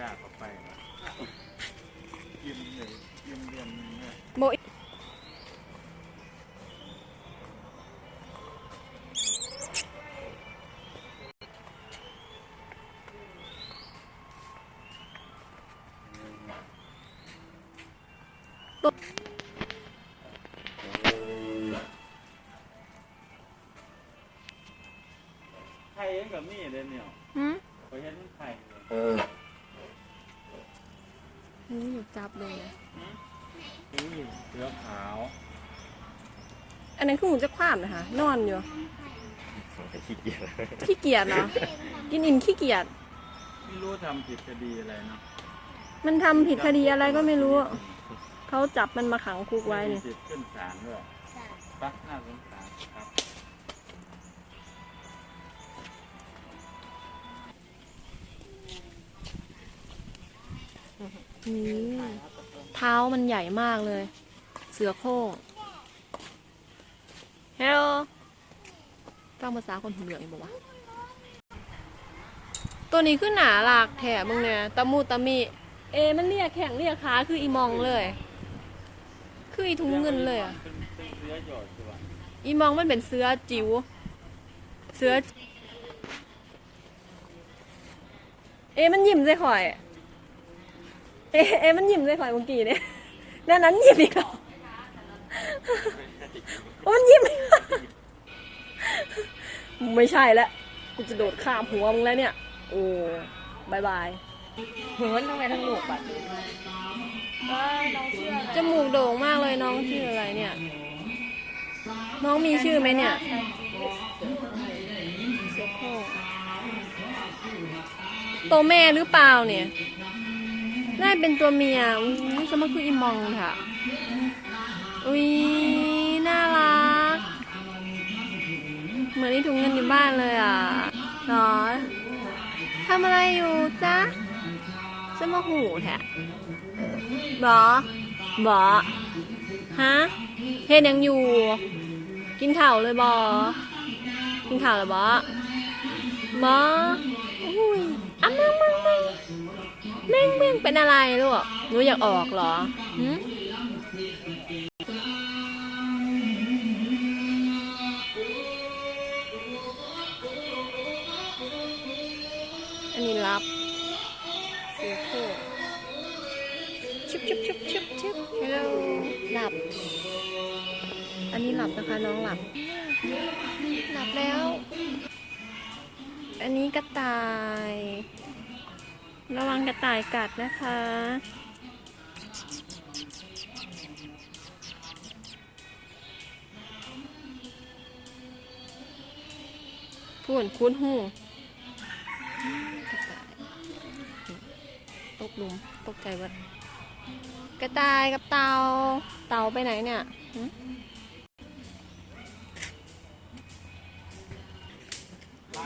ด่าเขาไปยิ้มเลยยิ้มเรียนเนี่ยโบโบไทยเองกับมีเดนเนี่ยหืมเขาเห็นมันไทยเลยเออ นี่อยู่จับเลยนะนี่เสือขาว อันนั้นคือหมูจะคว้ามนะคะ นอนอยู่ขี้เกียจขี้เกียจเนาะกินอิ่มขี้เกียจไม่รู้ทำผิดคดีอะไรเนาะมันทำผิดคดีอะไรก็ไม่รู้ เขาจับมันมาขังคุกไว้นี่มีสิทธิ์ขึ้นศาลด้วยปักหน้าสงสารครับ นี่เท้ามันใหญ่มากเลย เสือโคร่งเฮลโลฟังภาษาคนหูเหลืองอีกบอกว่า ตัวนี้ขึ้นหนาหลากแถมึงเนี่ยตะมูตะมี เอ มันเรียกแข่งเรียกขาคืออีมองเลย คืออีทุงเงินเลยอะอีมองมันเป็นเสือจิ๋ว เสือ เอ มันยิ้มใส่ข่อย เอะเอะมันยิ้มใส่ข่อยเมื่อกี้เนี่ยแล้วนั้นยิ้มอีกเหรอโอ้มันยิ้มไม่ใช่แล้วกูจะโดดข้ามหัวมึงแล้วเนี่ย โอ้บายบายเหินทั้งไปทั้งลูกบัดนี้ว่าน้องเชื่อจมูกโด่งมากเลยน้องชื่ออะไรเนี่ย น้องมีชื่อไหมเนี่ยเสือโคร่งตัวแม่หรือเปล่าเนี่ย น่าเป็นตัวเมียอุ้ยสมมติคืออีมองค่ะ อุ้ยน่ารัก เหมือนที่ถุงเงินอยู่บ้านเลยอะหรอทำอะไรอยู่จ๊ะจะมาหูแทะบอบอฮะเฮ็ดยังอยู่ กินข้าวเลยบอกินข้าวเลยบอบออุ้ยอะมึงมึง มึงแม่งแม่งเป็นอะไรลูกหนูอยากออกเหรอหืมอันนี้รับเสือโคร่งชุบชุบชุบชุบชุบฮัลโหลหลับ อันนี้หลับนะคะน้องหลับ หลับแล้ว อันนี้กระต่าย ระวังกระต่ายกัดนะคะ พูนคุ้นหูกระต่ายตกหลุมตกใจวัดกระต่ายกับเต่าเต่าไปไหนเนี่ย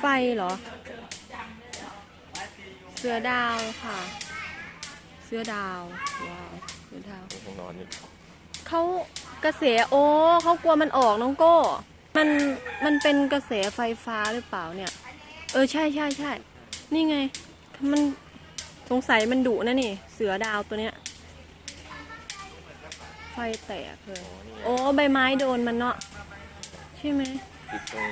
ไฟเหรอ เสือดาวค่ะ เสือดาวว้าวเสือดาวคงนอนอยู่เขากระแสโอ้เขากลัวมันออกน้องโก้ มันมันเป็นกระแสไฟฟ้าหรือเปล่าเนี่ย เออใช่ใช่ใช่นี่ไง มันสงสัยมันดุนะนี่ เสือดาวตัวเนี้ย ไฟแตกเลยโอ้ใบไม้โดนมันเนาะใช่ไหม ติดตรง